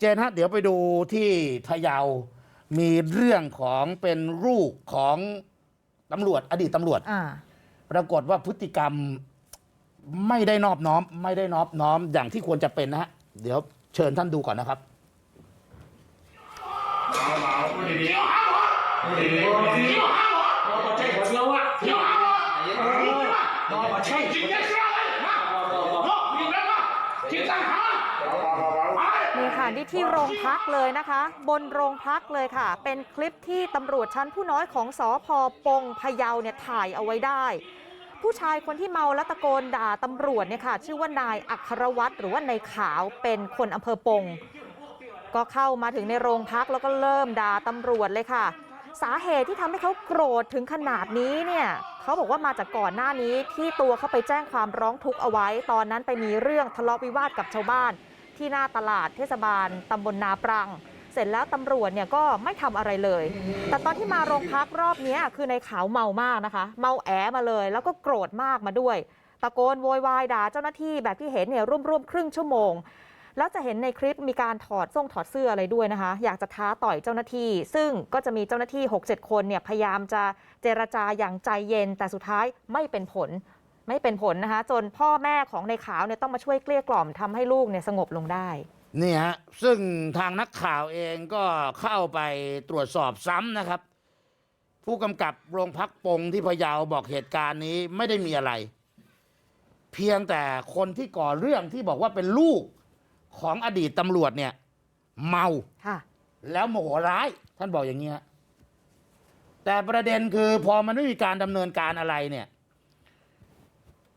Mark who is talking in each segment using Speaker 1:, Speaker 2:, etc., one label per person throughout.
Speaker 1: เจนฮะเดี๋ยวไปดูที่พะเยา มีเรื่องของเป็นลูกของตำรวจ อดีตตำรวจ
Speaker 2: อ่า
Speaker 1: ปรากฏว่าพฤติกรรมไม่ได้นอบน้อม ไม่ได้นอบน้อมอย่างที่ควรจะเป็นนะฮะ เดี๋ยวเชิญท่านดูก่อนนะครับ
Speaker 2: นี่ค่ะนี่ที่โรงพักเลยนะคะ บนโรงพักเลยค่ะ เป็นคลิปที่ตำรวจชั้นผู้น้อยของสอพปงพะเยาเนี่ยถ่ายเอาไว้ได้ ผู้ชายคนที่เมาและตะโกนด่าตำรวจเนี่ยค่ะ ชื่อว่านายอัครวัตรหรือว่านายขาวเป็นคนอำเภอปง ก็เข้ามาถึงในโรงพักแล้วก็เริ่มด่าตำรวจเลยค่ะ สาเหตุที่ทำให้เขาโกรธถึงขนาดนี้เนี่ยเขาบอกว่ามาจากก่อนหน้านี้ที่ตัวเขาไปแจ้งความร้องทุกข์เอาไว้ ตอนนั้นไปมีเรื่องทะเลาะวิวาทกับชาวบ้าน ที่หน้าตลาดเทศบาลตำบลนาปรัง เสร็จแล้วตำรวจเนี่ยก็ไม่ทำอะไรเลย แต่ตอนที่มาโรงพักรอบนี้คือในขาวเมามากนะคะ เมาแอมาเลย แล้วก็โกรธมากมาด้วย ตะโกนโวยวายด่าเจ้าหน้าที่แบบที่เห็นเนี่ยร่วมๆครึ่งชั่วโมงแล้วจะเห็นในคลิปมีการถอดส่งถอดเสื้ออะไรด้วยนะคะ อยากจะท้าต่อยเจ้าหน้าที่ ซึ่งก็จะมีเจ้าหน้าที่ 6-7 คนเนี่ยพยายามจะเจรจาอย่างใจเย็น แต่สุดท้ายไม่เป็นผล ไม่เป็นผลนะคะ จนพ่อแม่ของในขาวเนี่ยต้องมาช่วยเกลี้ยกล่อมทำให้ลูกเนี่ยสงบลงได้
Speaker 1: นี่ฮะซึ่งทางนักข่าวเองก็เข้าไปตรวจสอบซ้ำนะครับ ผู้กำกับโรงพักปงที่พะเยาบอกเหตุการณ์นี้ไม่ได้มีอะไร เพียงแต่คนที่ก่อเรื่องที่บอกว่าเป็นลูกของอดีตตำรวจเนี่ย เมา
Speaker 2: ค่ะ
Speaker 1: แล้วโมโหร้าย ท่านบอกอย่างนี้ฮะแต่ประเด็นคือพอมันไม่มีการดำเนินการอะไรเนี่ย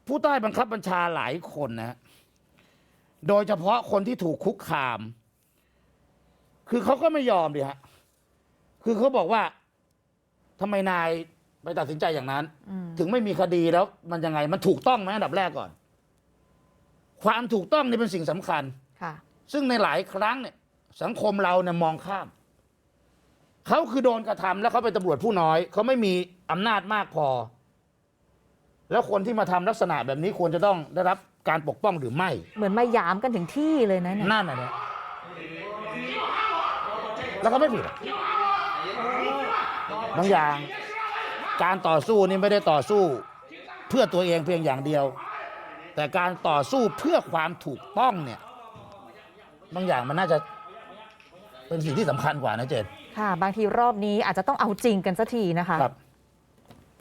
Speaker 1: ผู้ใต้บังคับบัญชาหลายคนนะฮะโดยเฉพาะคนที่ถูกคุกคาม คือเขาก็ไม่ยอมดิฮะ คือเขาบอกว่าทำไมนายไปตัดสินใจอย่างนั้น
Speaker 2: อืม
Speaker 1: ถึงไม่มีคดีแล้ว มันยังไง มันถูกต้องไหมอันดับแรกก่อน ความถูกต้องนี่เป็นสิ่งสำคัญ
Speaker 2: ค่ะ
Speaker 1: ซึ่งในหลายครั้งเนี่ย สังคมเราเนี่ยมองข้าม เขาคือโดนกระทำแล้วเขาเป็นตำรวจผู้น้อย เขาไม่มีอำนาจมากพอ แล้วคนที่มาทำลักษณะแบบนี้ควรจะต้องได้รับการปกป้องหรือไม่
Speaker 2: เหมือนมาหยามกันถึงที่เลยนะเนี่ย
Speaker 1: นั่นน่ะเนี่ยแล้วก็ไม่ผิดอะบางอย่าง การต่อสู้นี่ไม่ได้ต่อสู้ เพื่อตัวเองเพียงอย่างเดียว แต่การต่อสู้เพื่อความถูกต้องเนี่ย บางอย่างมันน่าจะเป็นสิ่งที่สำคัญกว่านะเจน
Speaker 2: ค่ะ บางทีรอบนี้อาจจะต้องเอาจริงกันสักทีนะคะ
Speaker 1: ครับ